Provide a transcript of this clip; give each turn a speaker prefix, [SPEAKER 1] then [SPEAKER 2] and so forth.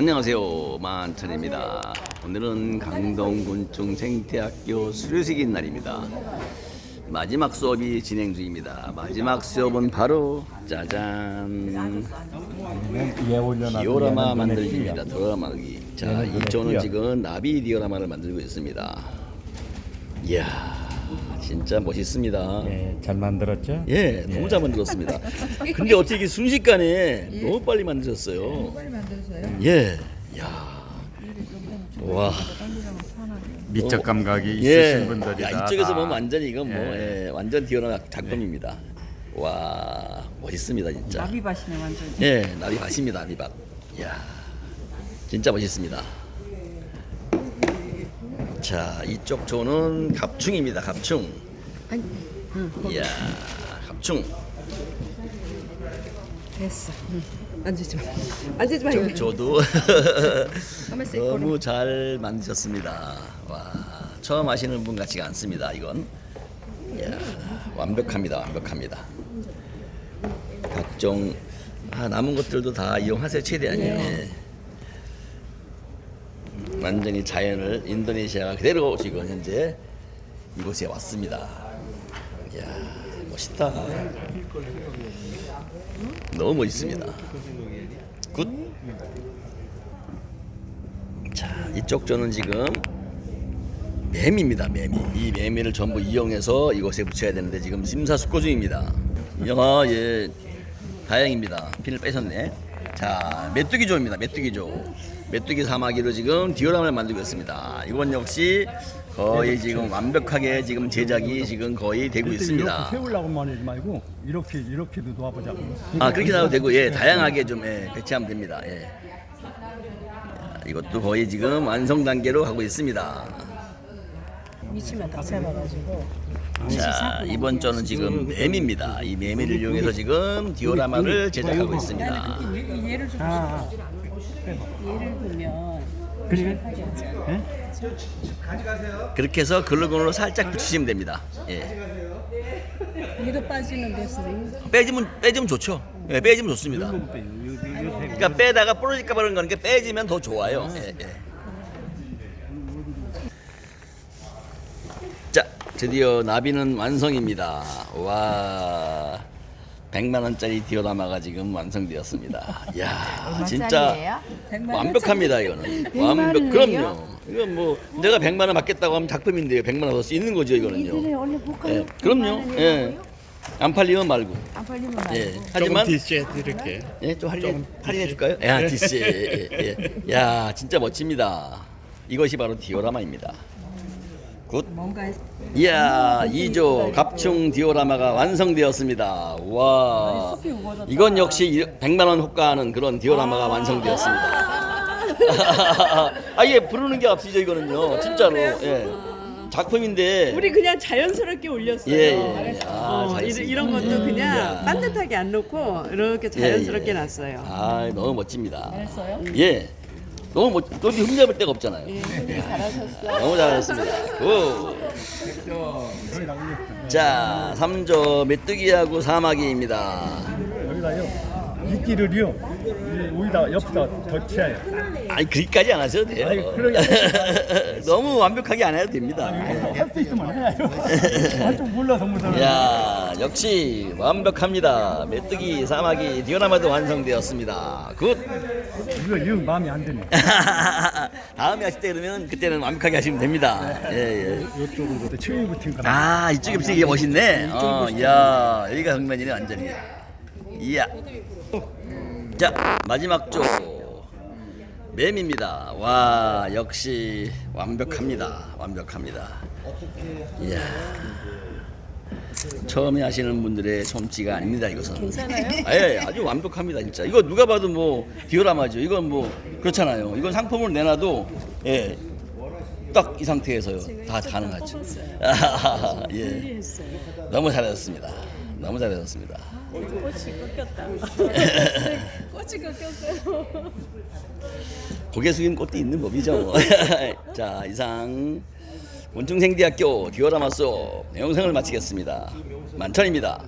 [SPEAKER 1] 안녕하세요 만천입니다. 오늘은 강동군중 생태학교 수료식인 날입니다. 마지막 수업이 진행 중입니다. 마지막 수업은 바로 짜잔. 디오라마 만들기입니다 디오라마기. 자
[SPEAKER 2] 눈에
[SPEAKER 1] 이쪽은. 지금 나비 디오라마를 만들고 있습니다. 이야 진짜 멋있습니다
[SPEAKER 2] 예, 잘 만들었죠?
[SPEAKER 1] 예, 너무 잘 만들었습니다. 근데 어떻게 이게 순식간에 너무 빨리 만드셨어요.
[SPEAKER 3] 빨리 만들어서요.
[SPEAKER 1] 예, 야, 와,
[SPEAKER 2] 미적 감각이
[SPEAKER 1] 예,
[SPEAKER 2] 있으신 분들이
[SPEAKER 1] 야, 이쪽에서 보면 완전히 이건 뭐 예, 완전 뛰어난 작품입니다. 와, 멋있습니다 진짜.
[SPEAKER 3] 나비밭이네 완전.
[SPEAKER 1] 예, 나비밭입니다, 나비밭. 야, 진짜 멋있습니다. 자, 이쪽 조는 갑충입니다, 갑충.
[SPEAKER 3] 아니, 응,
[SPEAKER 1] 이야, 갑충.
[SPEAKER 3] 됐어. 응. 앉지 마. 앉지 마.
[SPEAKER 1] 좀 저도
[SPEAKER 3] 가만 있어,
[SPEAKER 1] 너무 잘 만드셨습니다. 와 처음 하시는 분 같지가 않습니다. 이건 이야, 완벽합니다. 완벽합니다. 각종 아, 남은 것들도 다 이용하세요 최대한요. 예. 완전히 자연을 인도네시아가 그대로 지금 현재 이곳에 왔습니다. 이야 멋있다. 너무 멋있습니다. 굿. 자, 이쪽 조는 지금 매미입니다. 매미. 이 매미를 전부 이용해서 이곳에 붙여야 되는데 지금 심사숙고 중입니다. 야, 예. 다행입니다. 핀을 빼셨네. 자, 메뚜기 조입니다. 메뚜기 조. 메뚜기 사마귀로 지금 디오라마를 만들고 있습니다. 이건 역시 거의 지금 완벽하게 지금 제작이 지금 거의 되고 있습니다.
[SPEAKER 4] 세우려고만 하지 말고 이렇게 이렇게도 놓아보자고.
[SPEAKER 1] 아 그렇게 나도 되고 예 다양하게 좀 예, 배치하면 됩니다. 예. 자, 이것도 거의 지금 완성 단계로 가고 있습니다.
[SPEAKER 3] 미치면 다 잡아가지고.
[SPEAKER 1] 자 이번 조는 지금 매미입니다. 이 매미를 이용해서 지금 디오라마를 제작하고 있습니다.
[SPEAKER 3] 얘를 좀
[SPEAKER 4] 아,
[SPEAKER 3] 예를 들면
[SPEAKER 4] 그래? 예?
[SPEAKER 1] 그렇게 해서 글루건으로 살짝 붙이시면 됩니다. 예.
[SPEAKER 3] 얘도 빠지는 데서
[SPEAKER 1] 빼지면 빼지면 좋죠. 예, 빼지면 좋습니다. 그러니까 빼다가 부러질까 봐 그런 거니까 빼지면 더 좋아요. 예, 예. 자, 드디어 나비는 완성입니다. 와, 100만 원짜리 디오라마가 지금 완성되었습니다. 이야, 진짜 완벽합니다 이거는. 완벽. 그럼요. 이건 뭐 내가 100만 원 받겠다고 하면 작품인데요. 100만 원더수 있는 거죠 이거는요.
[SPEAKER 3] 볼까요?
[SPEAKER 1] 예, 그럼요. 예. 안 팔리면 말고.
[SPEAKER 3] 안 팔리면 말고.
[SPEAKER 1] 예. 하지만
[SPEAKER 2] 디시에 이렇게
[SPEAKER 1] 예, 좀 할인 할인해 줄까요? 야, 디씨. 예, 예. 야, 진짜 멋집니다. 이것이 바로 디오라마입니다. 굿. 이야, 2조 갑충 디오라마가 완성되었습니다. 와. 이건 역시 100만 원 호가하는 그런 디오라마가 완성되었습니다. 아, 예, 부르는 게 앞이죠, 이거는요. 진짜로. 예. 작품인데
[SPEAKER 5] 우리 그냥 자연스럽게 올렸어요.
[SPEAKER 1] 예, 예. 아,
[SPEAKER 5] 어,
[SPEAKER 1] 잘했습니다.
[SPEAKER 5] 이런, 것도 그냥
[SPEAKER 1] 이야.
[SPEAKER 5] 빤듯하게 안 놓고 이렇게
[SPEAKER 1] 예,
[SPEAKER 5] 자연스럽게
[SPEAKER 1] 예.
[SPEAKER 5] 놨어요.
[SPEAKER 1] 아, 너무 멋집니다.
[SPEAKER 3] 했어요?
[SPEAKER 1] 예. 너무 멋, 어디 흠잡을 데가 없잖아요.
[SPEAKER 5] 예, 잘하셨어.
[SPEAKER 1] 너무 잘했습니다. 오. 자, 3조 메뚜기하고 사마귀입니다.
[SPEAKER 4] 여기다요. 이끼를요. 이 오이다 옆에다 덧쳐요.
[SPEAKER 1] 아니, 그리까지 안 하셔도 돼요.
[SPEAKER 4] 아니, 그러게.
[SPEAKER 1] 너무 완벽하게 안 해도 됩니다.
[SPEAKER 4] 할 수 있으면 해야죠. 아좀 몰라서 못하는.
[SPEAKER 1] 야, 역시 완벽합니다. 메뚜기, 사마귀, 디오라마도 완성되었습니다. 굿.
[SPEAKER 4] 이거 이거 마음에 안 드네.
[SPEAKER 1] 다음에 하실 때 그러면 그때는 완벽하게 하시면 됩니다. 예, 예.
[SPEAKER 4] 이쪽으로 체위 붙인 거.
[SPEAKER 1] 아 이쪽에 붙이게 멋있네. 어, 이야 여기가 정면이네 완전히. 이야. 자 마지막 쪽 맴입니다. 와 역시 완벽합니다. 완벽합니다. 이야. 처음에 하시는 분들의 솜씨가 아닙니다 이것은. 괜찮아요? 예, 아주 완벽합니다 진짜. 이거 누가 봐도 뭐 디오라마죠. 이건 뭐 그렇잖아요. 이건 상품을 내놔도 예. 딱 이 상태에서요. 다 가능하죠. 아, 예. 너무 잘하셨습니다. 너무 잘하셨습니다.
[SPEAKER 5] 꽃이 꺾였다. 꽃이 꺾였어요.
[SPEAKER 1] 고개 숙이는 꽃도 있는 법이죠. 자, 이상 원중생대학교 디오라마 수업 영상을 마치겠습니다. 만천입니다.